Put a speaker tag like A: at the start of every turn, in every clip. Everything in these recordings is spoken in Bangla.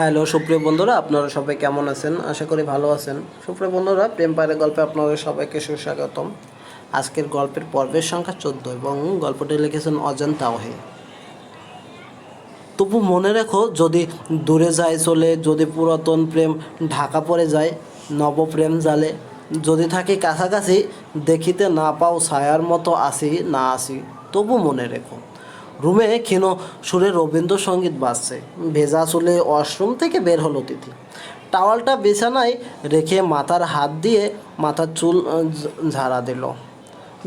A: হ্যালো, সুপ্রিয় বন্ধুরা, আপনারা সবাই কেমন আছেন? আশা করি ভালো আছেন। সুপ্রিয় বন্ধুরা, প্রেম পায়ের গল্পে আপনাদের সবাইকে সুস্বাগতম। আজকের গল্পের পর্বের সংখ্যা চোদ্দ এবং গল্পটি লিখেছেন অজন তাওহে। তবু মনে রেখো, যদি দূরে যায় চলে, যদি পুরাতন প্রেম ঢাকা পড়ে যায়, নবপ্রেম জালে, যদি থাকি কাছাকাছি, দেখিতে না পাও ছায়ার মতো আসি, না আসি, তবু মনে রেখো। রুমে ক্ষীণ সুরে রবীন্দ্রসঙ্গীত বাজছে। ভেজা চুলে ওয়াশরুম থেকে বের হলো তিথি। টাওয়ালটা বিছানায় রেখে মাথার হাত দিয়ে মাথার চুল ঝাড়া দিল।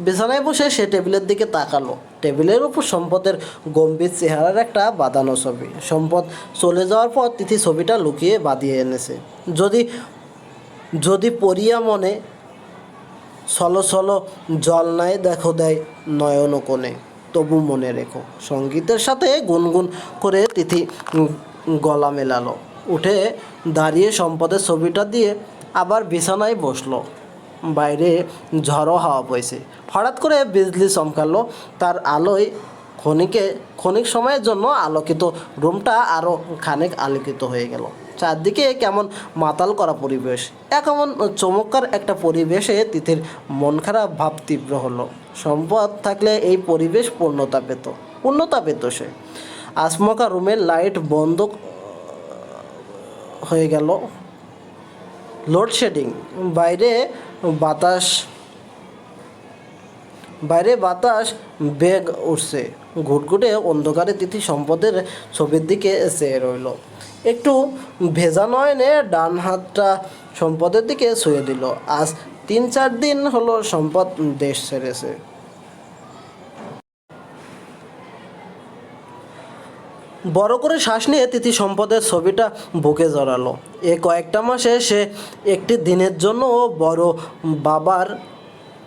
A: বিছানায় বসে সে টেবিলের দিকে তাকালো। টেবিলের উপর সম্পদের গম্ভীর চেহারার একটা বাঁধানো ছবি। সম্পদ চলে যাওয়ার পর তিথি ছবিটা লুকিয়ে বাঁধিয়ে এনেছে। যদি যদি পড়িয়া মনে সলো সলো জল নাই দেখো দেয় নয়ন কোণে তবু মনে রেখো। সঙ্গীতের সাথে গুনগুন করে তিথি গলা মেলালো। উঠে দাঁড়িয়ে সম্পদের ছবিটা দিয়ে আবার বিছানায় বসল। বাইরে ঝড়ো হাওয়া বইছে। হঠাৎ করে বিজলি চমকালো। তার আলোয় ক্ষণিকে ক্ষণিক সময়ের জন্য আলোকিত। রুমটা আরও খানিক আলোকিত হয়ে গেল। চারদিকে কেমন মাতাল করা পরিবেশ। এমন চমৎকার একটা পরিবেশে তিথির মন খারাপ ভাব তীব্র হলো। সম্পদ থাকলে এই পরিবেশ পূর্ণতা পেত পূর্ণতা পেত সে। আসমকা রুমের লাইট বন্ধ হয়ে গেল। লোডশেডিং, বাইরে বাতাস বাইরে বাতাস, বেগ উঠছে ঘুটঘুটে অন্ধকারে তিথি সম্পদের ছবির দিকে চেয়ে রইল। একটু ভেজা নয়নে ডান হাতটা সম্পদের দিকে ছুঁয়ে দিল। আজ তিন চার দিন হলো সম্পদ দেশ ছেড়েছে। বড় করে শ্বাস নিয়ে তিথি সম্পদের ছবিটা বুকে জড়ালো। এ কয়েকটা মাসে সে একটি দিনের জন্য বড় বাবার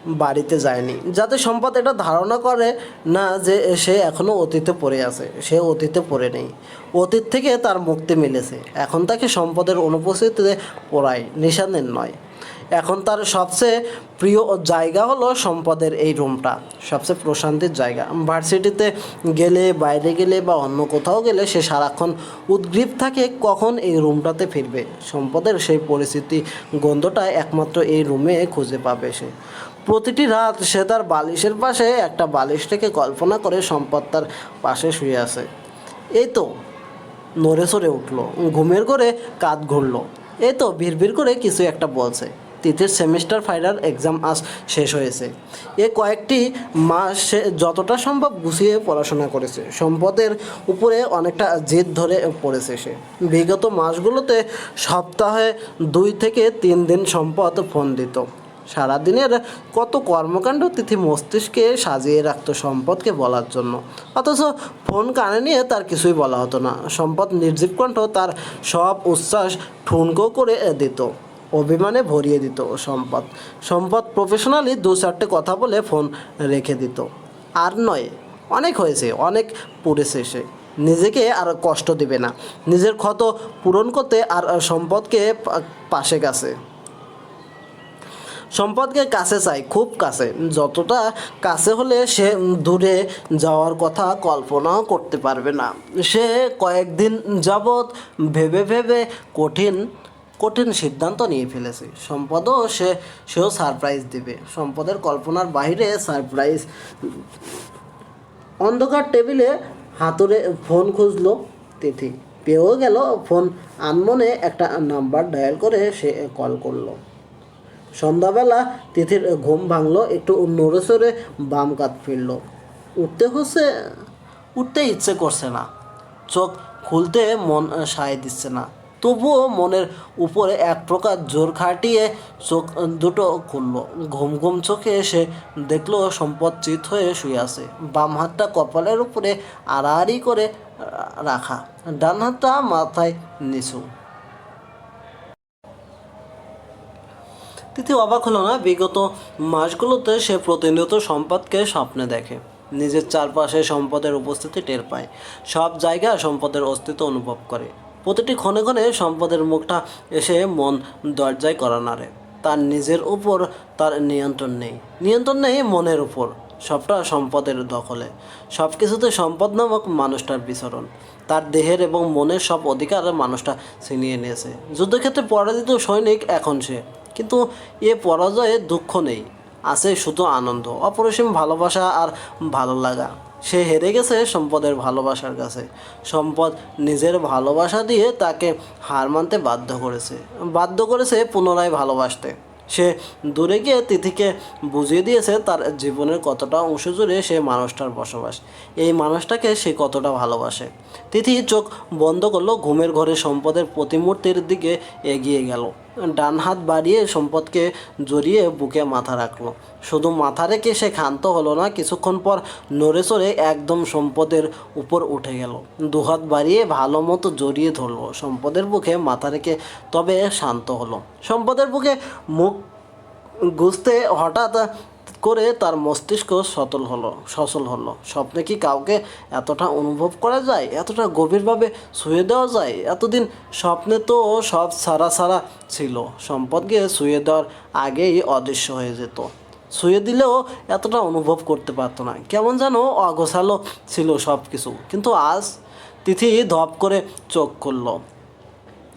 A: বাড়িতে যায়নি। যাতে সম্পদ এটা ধারণা করে না যে সে এখনও অতীতে পড়ে আছে, সে অতীতে পড়ে নেই। অতীত থেকে তার মুক্তি মিলেছে। এখন তাকে সম্পদের অনুপস্থিতিতে পড়ায় নিশানের নয়। এখন তার সবচেয়ে প্রিয় জায়গা হলো সম্পদের এই রুমটা। সবচেয়ে প্রশান্তির জায়গা। ভার্সিটিতে গেলে, বাইরে গেলে বা অন্য কোথাও গেলে সে সারাক্ষণ উদ্গ্রীব থাকে, কখন এই রুমটাতে ফিরবে? সম্পদের সেই পরিস্থিতি গন্ধটা একমাত্র এই রুমে খুঁজে পাবে সে। প্রতিটি রাত সে তার বালিশের পাশে একটা বালিশ থেকে কল্পনা করে সম্পদ তার পাশে শুয়ে আছে। এই তো নড়ে সরে উঠল, ঘুমের করে কাঁধ ঘুরলো। এই তো ভিড় করে কিছু একটা বলছে। তিথির সেমিস্টার ফাইনাল এক্সাম আজ শেষ হয়েছে। এ কয়েকটি মাস সে যতটা সম্ভব গুছিয়ে পড়াশোনা করেছে। সম্পদের উপরে অনেকটা জেদ ধরে পড়েছে সে। বিগত মাসগুলোতে সপ্তাহে দুই থেকে তিন দিন সম্পদ ফোন দিত। সারাদিনের কত কর্মকাণ্ড তিথি মস্তিষ্কে সাজিয়ে রাখতো সম্পদকে বলার জন্য। অথচ ফোন কানে নিয়ে তার কিছুই বলা হতো না। সম্পদ নির্জীব কণ্ঠ তার সব উচ্ছ্বাস ঠুনকো করে দিত, অভিমানে ভরিয়ে দিত সম্পদ। সম্পদ প্রফেশনালি দু চারটে কথা বলে ফোন রেখে দিত। আর নয়, অনেক হয়েছে, অনেক পড়েছে সে। নিজেকে আর কষ্ট দিবে না। নিজের ক্ষত পূরণ করতে আর সম্পদকে পাশে কাছে সম্পদকে কাছে চাই খুব কাছে। যতটা কাছে হলে সে দূরে যাওয়ার কথা কল্পনাও করতে পারবে না। সে কয়েকদিন যাবৎ ভেবে ভেবে কঠিন কঠিন সিদ্ধান্ত নিয়ে ফেলেছে। সম্পদও সে, সেও সারপ্রাইজ দেবে। সম্পদের কল্পনার বাইরে সারপ্রাইজ অন্ধকার টেবিলে হাতুড়ে ফোন খুঁজলো তিথি। পেয়েও গেল ফোন আনমনে একটা নাম্বার ডায়াল করে সে কল করল। সন্ধ্যাবেলা তিথির ঘুম ভাঙলো, একটু নড়ে সরে বাম কাত ফিরল। উঠতে হচ্ছে, উঠতে ইচ্ছে করছে না। চোখ খুলতে মন সায় দিচ্ছে না। তবুও মনের উপরে এক প্রকার জোর খাটিয়ে চোখ দুটো খুললো। ঘুম ঘুম চোখে এসে দেখল সম্পদ চিত হয়ে শুয়ে আছে। বাম হাতটা কপালের উপরে আড়াআড়ি করে রাখা, ডান হাতটা মাথায় নিচু। তিথি অবাক হলো না, বিগত মাসগুলোতে সে প্রতিনিয়ত সম্পদকে স্বপ্নে দেখে। নিজের চারপাশে সম্পদের উপস্থিতি টের পায়, সব জায়গায় সম্পদের অস্তিত্ব অনুভব করে। প্রতিটি ক্ষণে ক্ষণে সম্পদের মুখটা এসে মন দরজায় করা নাড়ে। তার নিজের উপর তার নিয়ন্ত্রণ নেই। নিয়ন্ত্রণ নেই মনের উপর, সবটা সম্পদের দখলে। সব কিছুতে সম্পদ নামক মানুষটার বিচরণ। তার দেহের এবং মনের সব অধিকার মানুষটা ছিনিয়ে নিয়েছে। যুদ্ধক্ষেত্রে পরাজিত সৈনিক এখন সে। কিন্তু এ পরাজয়ে দুঃখ নেই। আছে শুধু আনন্দ, অপরিসীম ভালোবাসা আর ভালো লাগা। সে হেরে গেছে সম্পদের ভালোবাসার কাছে। সম্পদ নিজের ভালোবাসা দিয়ে তাকে হার মানতে বাধ্য করেছে। বাধ্য করেছে পুনরায় ভালোবাসতে। সে দূরে গিয়ে তিথিকে বুঝিয়ে দিয়েছে তার জীবনের কতটা অংশ জুড়ে সে মানুষটার বসবাস। এই মানুষটাকে সে কতটা ভালোবাসে। তিথি চোখ বন্ধ করল, ঘুমের ঘরে সম্পদের প্রতিমূর্তির দিকে এগিয়ে গেল। ডান হাত বাড়িয়ে সম্পদকে জড়িয়ে বুকে মাথা রাখল। শুধু মাথা রেখে সে ক্ষান্ত হলো না, কিছুক্ষণ পর নড়ে চড়ে একদম সম্পদের উপর উঠে গেল। দুহাত বাড়িয়ে ভালো মতো জড়িয়ে ধরলো। সম্পদের বুকে মাথা রেখে তবে শান্ত হলো। সম্পদের বুকে মুখ গুছতে হঠাৎ করে তার মস্তিষ্ক সতল হলো, সচল হলো। স্বপ্নে কি কাউকে এতটা অনুভব করা যায়? এতটা গভীরভাবে শুয়ে দেওয়া যায়? এতদিন স্বপ্নে তো সব সারা সারা ছিল। সম্পদকে শুয়ে দেওয়ার আগেই অদৃশ্য হয়ে যেত। শুয়ে দিলেও এতটা অনুভব করতে পারতো না। কেমন যেন অগোছালো ছিল সব কিছু কিন্তু আজ তিথি ধপ করে চোখ খুললো।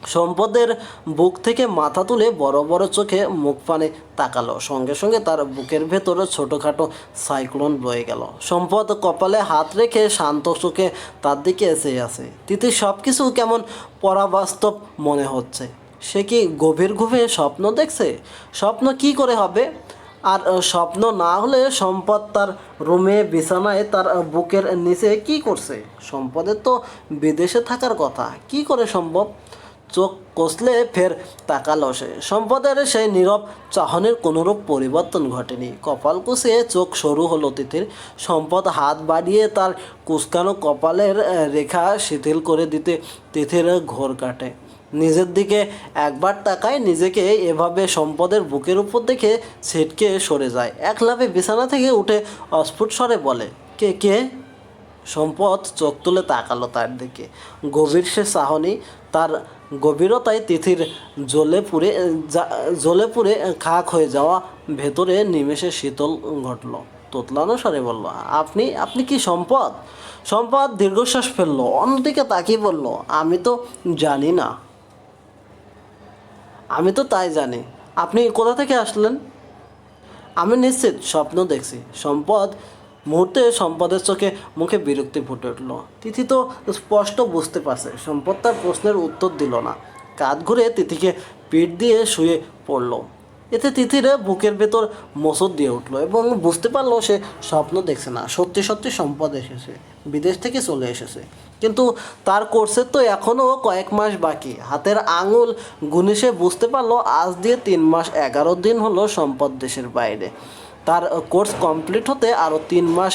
A: সম্পদের বুক থেকে মাথা তুলে বড় বড় চোখে মুখ পানে তাকালো। সঙ্গে সঙ্গে তার বুকের ভেতরে ছোটোখাটো সাইক্লোন বয়ে গেল। সম্পদ কপালে হাত রেখে শান্ত চোখে তার দিকে এসে আছে। তিথি সব কিছু কেমন পরাবাস্তব মনে হচ্ছে? সে কি গভীর ঘুমে স্বপ্ন দেখছে? স্বপ্ন কি করে হবে? আর স্বপ্ন না হলে সম্পদ তার রুমে, বিছানায় তার বুকের নিচে কি করছে? সম্পদের তো বিদেশে থাকার কথা। কি করে সম্ভব? চোখ কষলে ফের তাকালো সে। সম্পদের সেই নীরব চাহনির কোনোরূপ পরিবর্তন ঘটেনি। কপাল কুচিয়ে চোখ সরু হলো তিথির সম্পদ হাত বাড়িয়ে তার কুচকানো কপালের রেখা শিথিল করে দিতে তিথির ঘোর কাটে। নিজের দিকে একবার তাকায় নিজেকে এভাবে সম্পদের বুকের উপর দেখে ছিটকে সরে যায়। এক লাফে বিছানা থেকে উঠে অস্ফুট স্বরে বলে, কে কে? সম্পদ চোখ তুলে তাকালো তার দিকে। গভীর সে চাহনি, তার গভীরতায় তিথির জ্বলে পুড়ে জ্বলে পুড়ে খাক হয়ে যাওয়া ভেতরে নিমেষে শীতল ঘটল। তোতলানো স্বরে বলল, আপনি আপনি কি সম্পদ? সম্পদ দীর্ঘশ্বাস ফেলল, অন্যদিকে তাকিয়ে বলল, আমি তো জানি না। আমি তো তাই জানি। আপনি কোথা থেকে আসলেন? আমি নিশ্চিত, স্বপ্ন দেখছি। সম্পদ মুহূর্তে সম্পদের চোখে মুখে বিরক্তি ফুটে উঠল। তিথি তো স্পষ্ট বুঝতে পারছে, সম্পদ তার প্রশ্নের উত্তর দিল না। কাঁধ ঘুরে তিথিকে পিঠ দিয়ে শুয়ে পড়ল। এতে তিথির বুকের ভেতর মোসর দিয়ে উঠল এবং বুঝতে পারল সে স্বপ্ন দেখছে না। সত্যি সত্যি সম্পদ এসেছে, বিদেশ থেকে চলে এসেছে। কিন্তু তার কোর্সের তো এখনও কয়েক মাস বাকি। হাতের আঙুল গুনে সে বুঝতে পারল, আজ দিয়ে তিন মাস এগারো দিন হলো সম্পদ দেশের বাইরে। তার কোর্স কমপ্লিট হতে আরও তিন মাস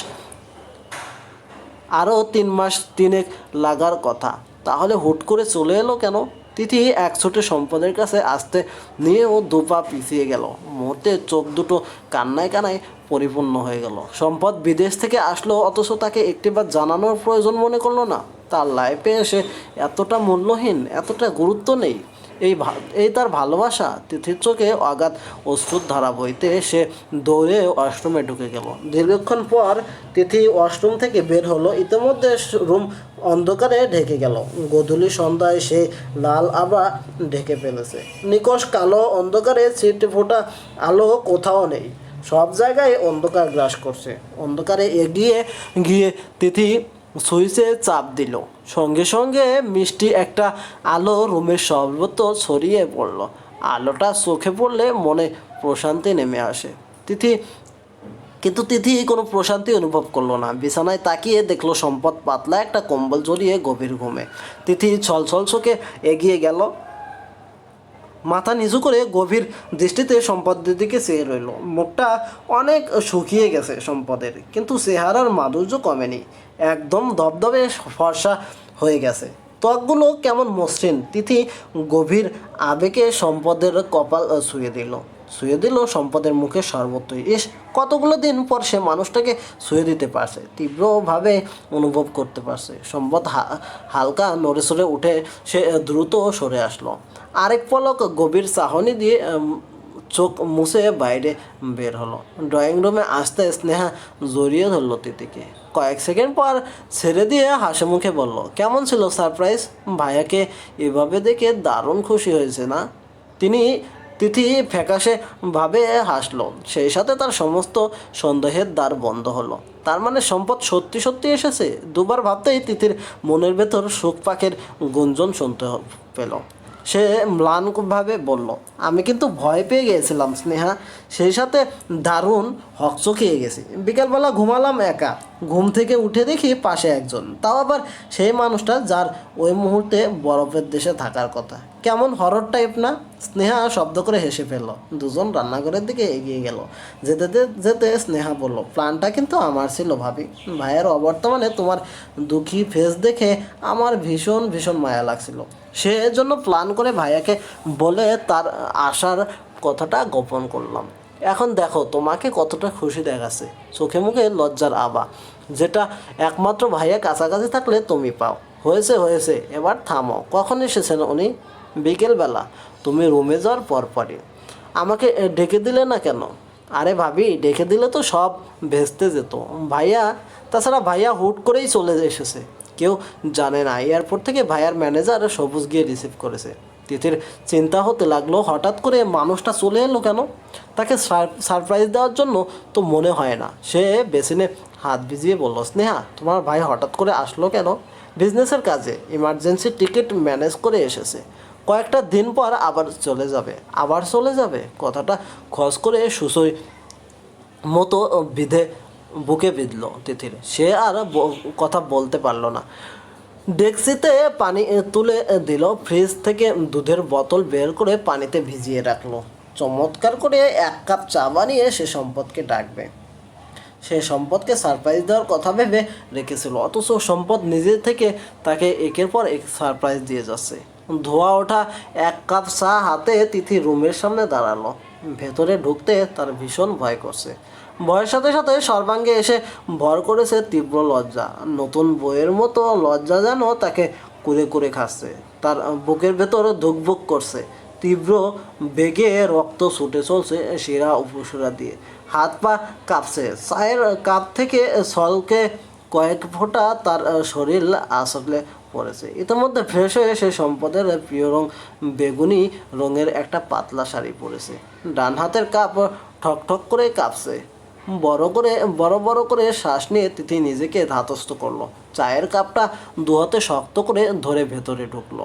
A: আরও তিন মাস তিনেক লাগার কথা। তাহলে হুট করে চলে এলো কেন? তিথি এক ছোটে সম্পদের কাছে আসতে নিয়ে ও দুপা পিছিয়ে গেল। মুহূর্তে চোখ দুটো কান্নায় কানায় পরিপূর্ণ হয়ে গেল। সম্পদ বিদেশ থেকে আসলো, অথচ তাকে একটিবার জানানোর প্রয়োজন মনে করল না। তার লাইফে এসে এতটা মূল্যহীন, এতটা গুরুত্ব নেই। এই এই তার ভালোবাসা তিথির চোখে অগাধ অশ্রুর ধারা বইতে সে দৌড়ে ওয়াশরুমে ঢুকে গেল। দীর্ঘক্ষণ পর তিথি ওয়াশরুম থেকে বের হলো, ইতিমধ্যে রুম অন্ধকারে ঢেকে গেল। গধূলি সন্ধ্যায় সে লাল আবা ঢেকে ফেলেছে। নিকশ কালো অন্ধকারে ছিটে ফোটা আলো কোথাও নেই। সব জায়গায় অন্ধকার গ্রাস করছে। অন্ধকারে এগিয়ে গিয়ে তিথি সুইচে চাপ দিল। সঙ্গে সঙ্গে মিষ্টি একটা আলো রুমের সর্বত্র ছড়িয়ে পড়ল। আলোটা চোখে পড়লে মনে প্রশান্তি নেমে আসে। তিথি, কিন্তু তিথি কোনো প্রশান্তি অনুভব করল না। বিছানায় তাকিয়ে দেখল সম্পদ পাতলা একটা কম্বল জড়িয়ে গভীর ঘুমে। তিথি ছলছল চোখে এগিয়ে গেল। মাথা নিচু করে গভীর দৃষ্টিতে সম্পদের দিকে চেয়ে রইল। মুখটা অনেক শুকিয়ে গেছে সম্পদের, কিন্তু চেহারার মাধুর্য কমেনি। একদম দবদবে ফর্সা হয়ে গেছে। ত্বকগুলো কেমন মসৃণ, তিথি গভীর আবেগে সম্পদের কপাল ছুঁয়ে দিল। ছুঁয়ে দিল সম্পদের মুখে সর্বত্রই। এস কতগুলো দিন পর সে মানুষটাকে শুয়ে দিতে পারছে, তীব্রভাবে অনুভব করতে পারছে। সম্পদ হালকা নড়ে সরে উঠে সে দ্রুত সরে আসলো। আরেক পলক গভীর চাহনি দিয়ে চোখ মুছে বাইরে বের হলো। ড্রয়িং রুমে আসতে স্নেহা জড়িয়ে ধরলো তিতিকে। কয়েক সেকেন্ড পর ছেড়ে দিয়ে হাসি মুখে বলল, কেমন ছিল সারপ্রাইজ? ভাইয়াকে এভাবে দেখে দারুণ খুশি হয়েছে না? তিনি তিথি ফ্যাকাশে ভাবে হাসলো। সেই সাথে তার সমস্ত সন্দেহের দ্বার বন্ধ হলো। তার মানে সম্পদ সত্যি সত্যি এসেছে? দুবার ভাবতেই তিথির মনের ভেতর সুখ পাখের গুঞ্জন শুনতে পেল। সে ম্লানভাবে বলল, আমি কিন্তু ভয় পেয়ে গিয়েছিলাম স্নেহা। সেই সাথে দারুণ হকচকিয়ে গেছি। বিকালবেলা ঘুমালাম একা। ঘুম থেকে উঠে দেখি পাশে একজন। তাও আবার সেই মানুষটা যার ওই মুহূর্তে বরফের দেশে থাকার কথা। কেমন হরর টাইপ না? স্নেহা শব্দ করে হেসে ফেলল। দুজন রান্নাঘরের দিকে এগিয়ে গেল। যেতে যেতে- স্নেহা বলল প্ল্যানটা কিন্তু আমার ছিল ভাবি। ভাইয়ের অবর্তমানে তোমার দুঃখী ফেস দেখে আমার ভীষণ ভীষণ মায়া লাগছিল। সে জন্য প্ল্যান করে ভাইয়াকে বলে তার আসার কথাটা গোপন করলাম। এখন দেখো, তোমাকে কতটা খুশি দেখাচ্ছে। চোখে মুখে লজ্জার আবা যেটা একমাত্র ভাইয়া কাছাকাছি থাকলে তুমি পাও। হয়েছে হয়েছে, এবার থামো কখন এসেছেন উনি? বিকেলবেলা তুমি রুমে যাওয়ার পরপরই। আমাকে ডেকে দিলে না কেন? আরে ভাবি, ডেকে দিলে তো সব ভেস্তে যেত। ভাইয়া, তাছাড়া ভাইয়া হুট করেই চলে এসেছে। কেউ জানে না, এয়ারপোর্ট থেকে ভাইয়ার ম্যানেজার সবুজ গিয়ে রিসিভ করেছে। তিথির চিন্তা হতে লাগল, হঠাৎ করে মানুষটা চলে এলো কেন? তাকে সারপ্রাইজ দেওয়ার জন্য তো মনে হয় না। সে বেসিনে হাত ভিজিয়ে বলল, স্নেহা, তোমার ভাই হঠাৎ করে আসলো কেন? বিজনেসের কাজে, ইমার্জেন্সি টিকিট ম্যানেজ করে এসেছে। কয়েকটা দিন পর আবার চলে যাবে, আবার চলে যাবে। কথাটা খস করে সুসই মতো বিধে বুকে বিঁধল তিথির। সে আর কথা বলতে পারল না। ডেক্সিতে পানি তুলে দিল, ফ্রিজ থেকে দুধের বোতল বের করে পানিতে ভিজিয়ে রাখল। চমৎকার করে এক কাপ চা বানিয়ে সে সম্পদকে ডাকবে। সে সম্পদকে সারপ্রাইজ দেওয়ার কথা ভেবে রেখেছিল। অথচ সম্পদ নিজে থেকে তাকে একের পর এক সারপ্রাইজ দিয়ে যাচ্ছে। ধোয়া ওঠা এক কাপ চা হাতে তিথি রুমের সামনে দাঁড়াল। ভেতরে ঢুকতে তার ভীষণ ভয় করছে। ভয়ের সাথে সাথে সর্বাঙ্গে এসে ভর করেছে তীব্র লজ্জা। নতুন বইয়ের মতো লজ্জা যেন তাকে কুরে কুরে খাচ্ছে। তার বুকের ভেতর ধুকভুক করছে। তীব্র বেগে রক্ত ছুটে চলছে শিরা উপশিরা দিয়ে। হাত পা কাঁপছে। চায়ের কাপ থেকে সলকে কয়েক ফোঁটা তার শরীর আসলে পড়েছে। ইতিমধ্যে ফ্রেশ হয়ে সে সম্পদের প্রিয় রং বেগুনি রঙের একটা পাতলা শাড়ি পরেছে। ডান হাতের কাপ ঠক ঠক করে কাঁপছে। বড় করে, বড় বড় করে শ্বাস নিয়ে তিথি নিজেকে ধাতস্থ করল। চায়ের কাপটা দু হাতে শক্ত করে ধরে ভেতরে ঢুকলো।